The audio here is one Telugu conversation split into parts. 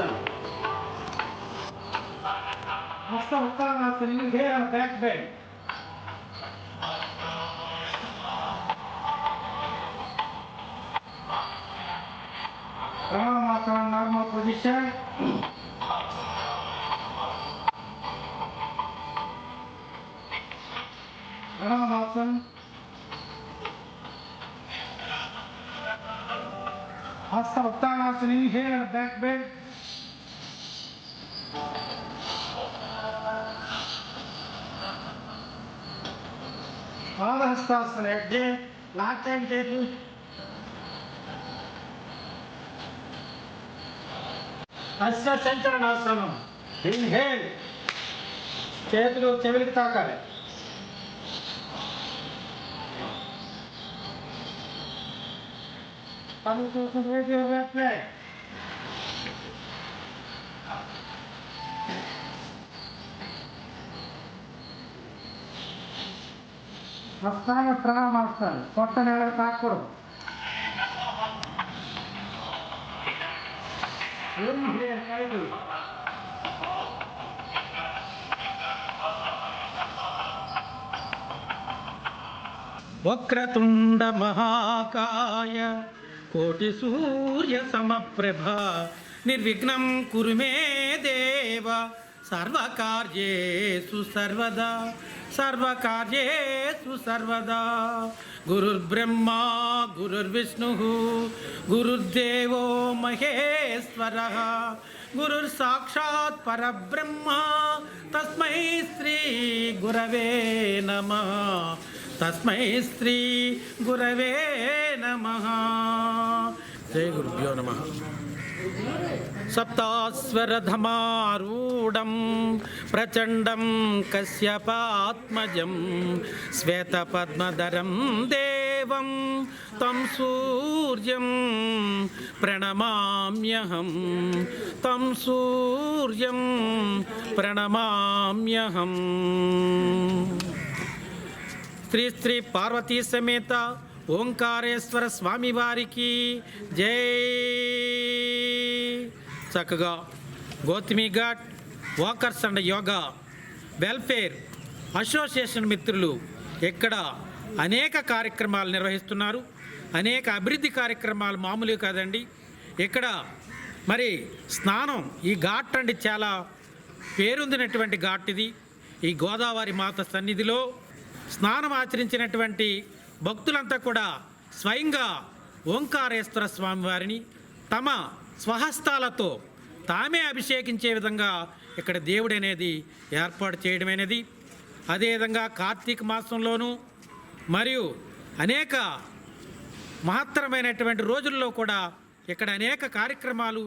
Awesome. Hasta Hukanga sitting here on the back bench. Ramasana normal position. Ramasana. Hasta Hukanga sitting here on the back bench. పాదహస్తాసన ఎడ్జే లాస్ట్ టైం చేతులు అశ్వ సంచలనాసనం ఇన్హేల్ చేతులు చెవిలికి తాకాలి. హస్తాన ప్రణామాస్తాను కొత్త నేల తాకూడదు Inhale, ఐదు వక్రతుండ మహాకాయ కోటి సూర్య సమప్రభ నిర్విఘ్నం కురుమే దేవ सर्वकार्येषु सर्वदा सर्वकार्येषु सर्वदा गुरुर्ब्रह्मा, गुरुर्विष्णुः, गुरुर्देवो महेश्वरः। गुरुर्साक्षात् परब्रह्म, तस्मै श्रीगुरवे नमः। तस्मै श्रीगुरवे नमः। శ్రీ జయ గురుభ్యో నమ. సప్తాస్వరధమారూఢం ప్రచండం కశ్యపాత్మజం శ్వేతపద్మధరం దేవం తం సూర్యం ప్రణమామ్యహం తం సూర్యం ప్రణమామ్యహం. శ్రీ శ్రీ పార్వతీ సమేత ఓంకారేశ్వర స్వామి వారికి జై. చక్కగా Gautami Ghat Walkers and Yoga Welfare Association మిత్రులు ఇక్కడ అనేక కార్యక్రమాలు నిర్వహిస్తున్నారు. అనేక అభివృద్ధి కార్యక్రమాలు మామూలు కాదండి. ఇక్కడ మరి స్నానం ఈ ఘాట్ అండి చాలా పేరొందినటువంటి ఘాట్ ఇది. ఈ గోదావరి మాత సన్నిధిలో స్నానం ఆచరించినటువంటి భక్తులంతా కూడా స్వయంగా ఓంకారేశ్వర స్వామి వారిని తమ స్వహస్తాలతో తామే అభిషేకించే విధంగా ఇక్కడ దేవుడు అనేది ఏర్పాటు చేయడమైనది అదేవిధంగా కార్తీక మాసంలోనూ మరియు అనేక మహత్తరమైనటువంటి రోజుల్లో కూడా ఇక్కడ అనేక కార్యక్రమాలు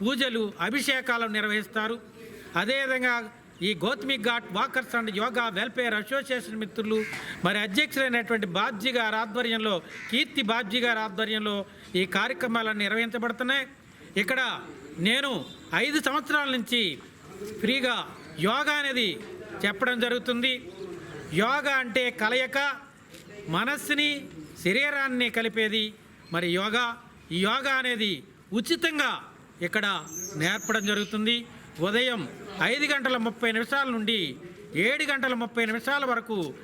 పూజలు అభిషేకాలు నిర్వహిస్తారు. అదేవిధంగా ఈ Gautami Ghat Walkers and Yoga Welfare Association మిత్రులు మరి అధ్యక్షులైనటువంటి బాబ్జీ గారి ఆధ్వర్యంలో కీర్తి బాబ్జీ గారి ఆధ్వర్యంలో ఈ కార్యక్రమాలన్నీ నిర్వహించబడుతున్నాయి. ఇక్కడ నేను ఐదు సంవత్సరాల నుంచి ఫ్రీగా యోగా అనేది చెప్పడం జరుగుతుంది. యోగా అంటే కలయిక మనస్సుని శరీరాన్ని కలిపేది. మరి యోగా ఈ యోగా అనేది ఉచితంగా ఇక్కడ నేర్పడం జరుగుతుంది. ఉదయం ఐదు గంటల ముప్పై నిమిషాల నుండి ఏడు గంటల ముప్పై నిమిషాల వరకు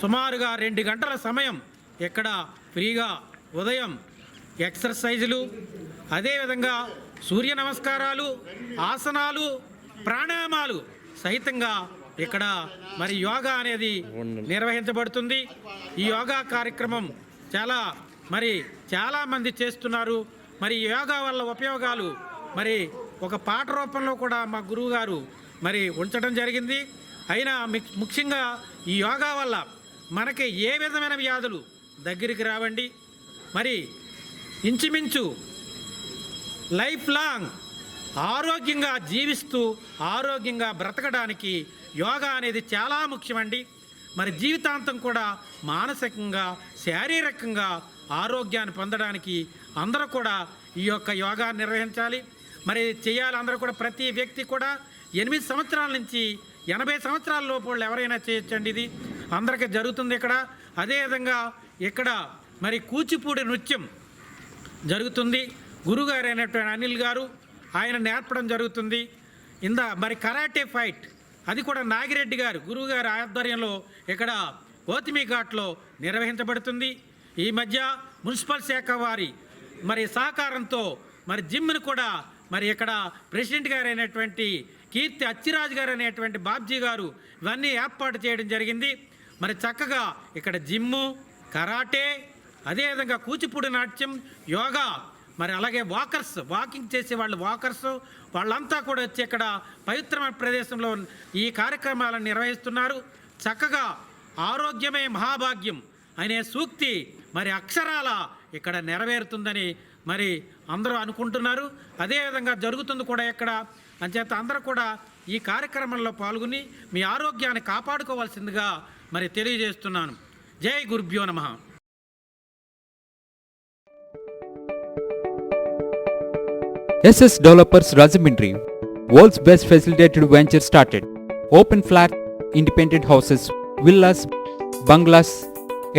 సుమారుగా రెండు గంటల సమయం ఇక్కడ ఫ్రీగా ఉదయం ఎక్సర్సైజులు అదేవిధంగా సూర్య నమస్కారాలు ఆసనాలు ప్రాణాయామాలు సహితంగా ఇక్కడ మరి యోగా అనేది నిర్వహించబడుతుంది. ఈ యోగా కార్యక్రమం చాలా మరి చాలామంది చేస్తున్నారు. మరి యోగా వల్ల ఉపయోగాలు మరి ఒక పాట రూపంలో కూడా మా గురువు గారు మరి ఉంచడం జరిగింది. అయినా ముఖ్యంగా ఈ యోగా వల్ల మనకి ఏ విధమైన వ్యాధులు దగ్గరికి రావండి. మరి ఇంచుమించు లైఫ్ లాంగ్ ఆరోగ్యంగా జీవిస్తూ ఆరోగ్యంగా బ్రతకడానికి యోగా అనేది చాలా ముఖ్యమండి. మరి జీవితాంతం కూడా మానసికంగా శారీరకంగా ఆరోగ్యాన్ని పొందడానికి అందరూ కూడా ఈ యొక్క యోగా నిర్వహించాలి. మరి చేయాలి అందరూ కూడా ప్రతి వ్యక్తి కూడా ఎనిమిది సంవత్సరాల నుంచి ఎనభై సంవత్సరాల లోపు వాళ్ళు ఎవరైనా చేయొచ్చండి ఇది. అందరికీ జరుగుతుంది ఇక్కడ. అదేవిధంగా ఇక్కడ మరి కూచిపూడి నృత్యం జరుగుతుంది. గురుగారు అయినటువంటి అనిల్ గారు ఆయన నేర్పడం జరుగుతుంది. ఇంద మరి కరాటే ఫైట్ అది కూడా నాగిరెడ్డి గారు గురువుగారి ఆధ్వర్యంలో ఇక్కడ గోతిమి ఘాట్లో నిర్వహించబడుతుంది. ఈ మధ్య మున్సిపల్ శాఖ వారి మరి సహకారంతో మరి జిమ్ను కూడా మరి ఇక్కడ ప్రెసిడెంట్ గారు అయినటువంటి కీర్తి అచ్చిరాజు గారు అనేటువంటి బాబ్జీ గారు ఇవన్నీ ఏర్పాటు చేయడం జరిగింది. మరి చక్కగా ఇక్కడ జిమ్ము కరాటే అదేవిధంగా కూచిపూడి నాట్యం యోగా మరి అలాగే వాకర్స్ వాకింగ్ చేసే వాళ్ళు వాకర్స్ వాళ్ళంతా కూడా వచ్చి ఇక్కడ పవిత్రమైన ప్రదేశంలో ఈ కార్యక్రమాలను నిర్వహిస్తున్నారు. చక్కగా ఆరోగ్యమే మహాభాగ్యం అనే సూక్తి మరి అక్షరాల ఇక్కడ నెరవేరుతుందని మరి అందరూ అనుకుంటున్నారు. అదేవిధంగా జరుగుతుంది కూడా ఇక్కడ. అంచేత అందరూ కూడా ఈ కార్యక్రమంలో పాల్గొని మీ ఆరోగ్యాన్ని కాపాడుకోవాల్సిందిగా మరి తెలియజేస్తున్నాను. జై గురుభ్యో నమ. SS Developers Rajahmundry world's best facilitated venture started. Open flat independent houses villas bungalows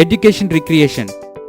education recreation.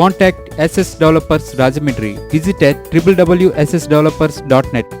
Contact SS Developers Rajamindri. Visit at www.ssdevelopers.net.